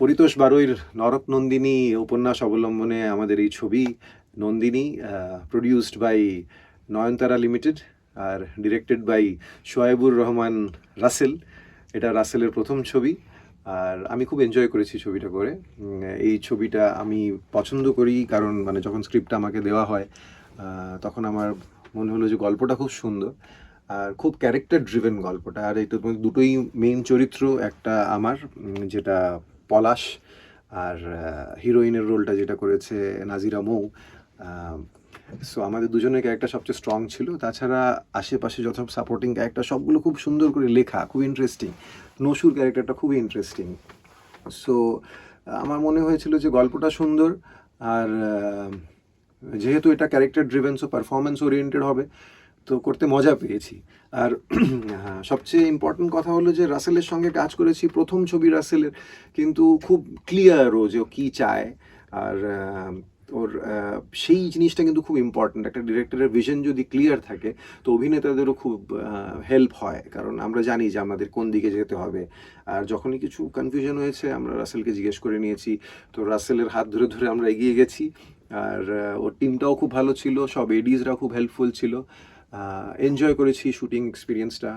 Paritosh R নরক নন্দিনী উপন্যাস অবলম্বনে আমাদের এই ছবি Nandini produced by Nayantara limited R directed by Shoebur Rahman Rasel. এটা রাসেলের প্রথম ছবি আর আমি খুব এনজয় করেছি ছবিটা করে। এই ছবিটা আমি পছন্দ করি কারণ মানে যখন স্ক্রিপ্টটা আমাকে দেওয়া হয় তখন আমার মনে হলো যে গল্পটা খুব সুন্দর আর খুব ক্যারেক্টার ড্রিভেন গল্পটা। আর এটা দুটোই মেইন চরিত্র একটা আমার যেটা পলাশ আর হিরোইনের রোলটা যেটা করেছে নাজিরা মৌ সো আমাদের দুজনের ক্যারেক্টার সবচেয়ে স্ট্রং ছিল। তাছাড়া আশেপাশে যত সাপোর্টিং ক্যারেক্টার সবগুলো খুব সুন্দর করে লেখা, খুব ইন্টারেস্টিং নসুর ক্যারেক্টারটা খুবই ইন্টারেস্টিং সো আমার মনে হয়েছিল যে গল্পটা সুন্দর আর যেহেতু এটা character driven so performance oriented হবে তো করতে মজা পেয়েছি। আর সবচেয়ে ইম্পর্টেন্ট কথা হলো যে রাসেলের সঙ্গে কাজ করেছি, প্রথম ছবি রাসেলের, কিন্তু খুব ক্লিয়ার ও যে ও কী চায়। আর ওর সেই জিনিসটা কিন্তু খুব ইম্পর্ট্যান্ট একটা ডিরেক্টরের ভিশন যদি ক্লিয়ার থাকে, তো অভিনেতাদেরও খুব হেল্প হয়। কারণ আমরা জানি যে আমাদের কোন দিকে যেতে হবে। আর যখনই কিছু কনফিউশন হয়েছে, আমরা রাসেলকে জিজ্ঞেস করে নিয়েছি। তো রাসেলের হাত ধরে ধরে আমরা এগিয়ে গেছি। আর ওর টিমটাও খুব ভালো ছিল, সব এডিজরা খুব হেল্পফুল ছিল। এনজয় করেছি শুটিং এক্সপিরিয়েন্সটা